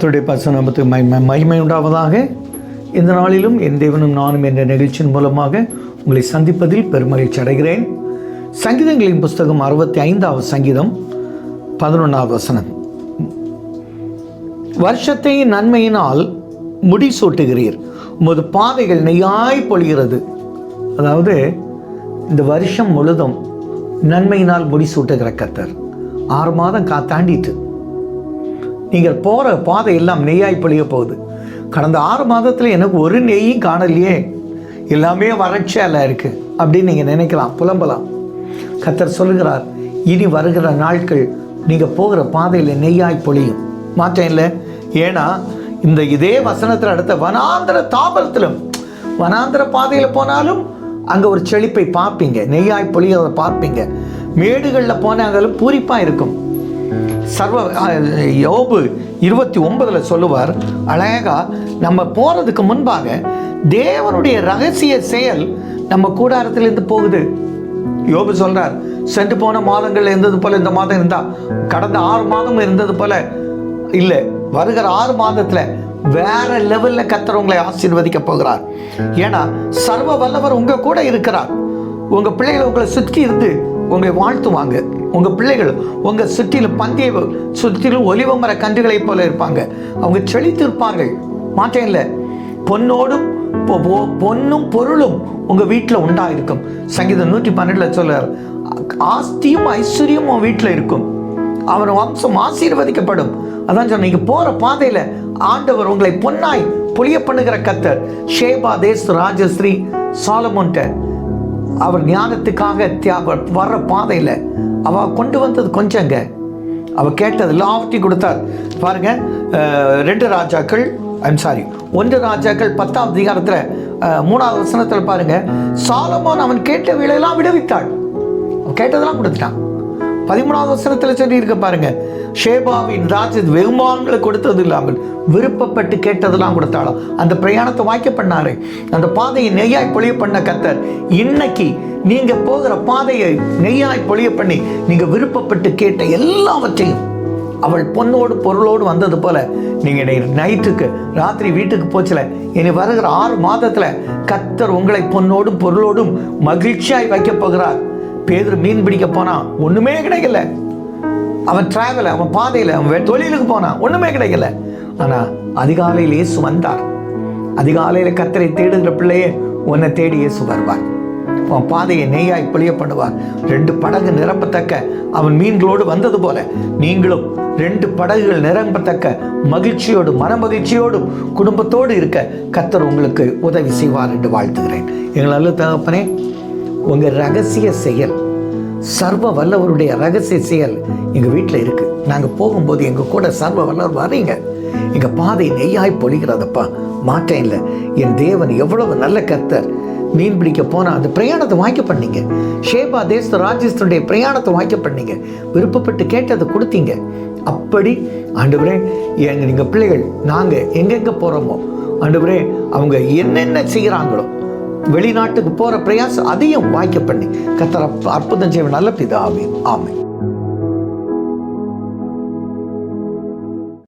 கர்த்தருடைய பசனமத்துக்கு மகிமை மகிமை உண்டாவதாக. இந்த நாளிலும் என் தேவனும் நானும் என்ற நிகழ்ச்சியின் மூலமாக உங்களை சந்திப்பதில் பெருமகிழ்ச்சி அடைகிறேன். சங்கீதங்களின் புஸ்தகம் அறுபத்தி ஐந்தாவது சங்கீதம் பதினொன்றாவது வசனம். வருஷத்தை நன்மையினால் முடிசூட்டுகிறீர். உமது பாதைகள் நெய்யாய் பொழிகிறது. அதாவது இந்த வருஷம் முழுதும் நன்மையினால் முடிசூட்டுகிற கத்தர் ஆறு மாதம் காத்தாண்டிட்டு. நீங்கள் போகிற பாதை எல்லாம் நெய்யாய் பொழிய போகுது. கடந்த ஆறு மாதத்தில் எனக்கு ஒரு நெய்யும் காணலையே. எல்லாமே வறட்சியால் இருக்கு அப்படின்னு நீங்கள் நினைக்கலாம் புலம்பலாம். கத்தர் சொல்லுகிறார் இனி வருகிற நாட்கள் நீங்கள் போகிற பாதையில் நெய்யாய் பொழியும். மாற்றம் இல்லை. ஏன்னா இந்த இதே வசனத்தில் அடுத்த வனாந்திர தாபரத்திலும் வனாந்திர பாதையில் போனாலும் அங்கே ஒரு செழிப்பை பார்ப்பீங்க. நெய்யாய் பொழியதை பார்ப்பீங்க. மேடுகளில் போனாங்களும் பூரிப்பாக இருக்கும். சர்வ யோபு இருபத்தி ஒன்பதில் சொல்லுவார் அழகா நம்ம போகிறதுக்கு முன்பாக தேவனுடைய ரகசிய செயல் நம்ம கூடாரத்திலிருந்து போகுது. யோபு சொல்கிறார் சென்று போன மாதங்கள் இருந்தது போல் இந்த மாதம் இருந்தால் கடந்த ஆறு மாதம் இருந்தது போல் இல்லை வருகிற ஆறு மாதத்தில் வேற லெவலில் கத்துறவங்களை உங்களை ஆசீர்வதிக்க போகிறார். ஏன்னா சர்வ வல்லவர் உங்கள் கூட இருக்கிறார். உங்கள் பிள்ளைகள் உங்களை சுற்றி இருந்து உங்களை வாழ்த்துவாங்க. உங்க பிள்ளைகள் உங்க சுற்றிலும் பந்தய சுற்றிலும் ஒலிவ மர கன்றுகளைப் போல இருப்பாங்க. அவங்க செழித்து இருப்பார்கள் மாட்டேன் இல்லை. பொன்னோடும் பொ- பொன்னும் பொருளும் உங்க வீட்டில் உண்டாயிருக்கும். சங்கீதம் நூற்றி பன்னெண்டுல சொல்றார் ஆஸ்தியும் ஐஸ்வர்யமும் உன் வீட்டில் இருக்கும். அவர் வம்சம் ஆசீர்வதிக்கப்படும். அதான் சொன்ன நீங்க போற பாதையில ஆண்டவர் உங்களை பொன்னாய் பொழிய பண்ணுகிற கத்தர் ஷேபா தேஸ் ராஜஸ்ரீ சாலமோன்ட்ட. அவர் ஞானத்துக்காக தியாக வர்ற பாதையில் அவ கொண்டு வந்தது கொஞ்சங்க. அவள் கேட்டது எல்லாவற்றையும் கொடுத்தார் பாருங்க ரெண்டு ராஜாக்கள் ஐம் சாரி ஒன்று ராஜாக்கள் பத்தாம் அதிகாரத்தில் மூணாவது வசனத்தில் பாருங்க சாலமோன் அவன் கேட்ட வேலையெல்லாம் விடுவித்தாள். அவன் கேட்டதெல்லாம் கொடுத்துட்டான். பதிமூணாவது வசனத்தில் சொல்லியிருக்க பாருங்க. ஷேபாவின் ராஜித் வெகுமானங்களை கொடுத்தது இல்லாமல் விருப்பப்பட்டு கேட்டதெல்லாம் கொடுத்தாலும் அந்த பிரயாணத்தை வாய்க்க பண்ணாரு. அந்த பாதையை நெய்யாய் பொழிய பண்ண கத்தர் இன்னைக்கு நீங்க போகிற பாதையை நெய்யாய் பொழிய பண்ணி நீங்க விருப்பப்பட்டு கேட்ட எல்லாவற்றையும் அவள் பொண்ணோடு பொருளோடு வந்தது போல நீங்க இன்னைக்கு நைட்டுக்கு ராத்திரி வீட்டுக்கு போச்சல இனி வருகிற ஆறு மாதத்துல கத்தர் உங்களை பொண்ணோடும் பொருளோடும் மகிழ்ச்சியாய் வைக்க போகிறார். பேதர் மீன் பிடிக்க போனான் ஒண்ணுமே கிடைக்கல. அவன் டிராவல் அவன் பாதையில் அவன் தொழிலுக்கு போனான் ஒண்ணுமே கிடைக்கல. ஆனா அதிகாலையில் இயேசு வந்தார். அதிகாலையில் கத்தரை தேடுகிற பிள்ளையே உன்னை தேடி இயேசு வருவார். உன் பாதையை நெய்யாய் பொழிய பண்ணுவார் ரெண்டு படகு நிரப்பத்தக்க அவன் மீன்களோடு வந்தது போல நீங்களும் ரெண்டு படகுகள் நிரம்பத்தக்க மகிழ்ச்சியோடு மனமகிழ்ச்சியோடும் குடும்பத்தோடு இருக்க கத்தர் உங்களுக்கு உதவி செய்வார் என்று வாழ்த்துகிறேன். எங்கள் அல்ல தகப்பனே உங்கள் ரகசிய செயல் சர்வ வல்லவருடைய ரகசிய செயல் எங்கள் வீட்டில் இருக்குது நாங்கள் போகும்போது எங்கள் கூட சர்வ வல்லவர் வரீங்க எங்கள் பாதை நெய்யாய் பொழிகிறதப்பா. மாற்றம் இல்லை. என் தேவன் எவ்வளவு நல்ல கர்த்தர். மீன் பிடிக்க போனால் அந்த பிரயாணத்தை வாய்க்க பண்ணீங்க. ஷேபா தேச ராஜஸ்தனுடைய பிரயாணத்தை வாய்க்க பண்ணீங்க. விருப்பப்பட்டு கேட்டதை கொடுத்தீங்க. அப்படி ஆண்டவரே எங்கள் நீங்கள் பிள்ளைகள் நாங்கள் எங்கெங்கே போகிறோமோ ஆண்டவரே அவங்க என்னென்ன செய்கிறாங்களோ வெளிநாட்டுக்கு போகிற பிரயாசம் அதையும் வாய்க்க பண்ணி கத்தர் அற்புதம் செய்வ நல்ல பிதாவே. ஆமை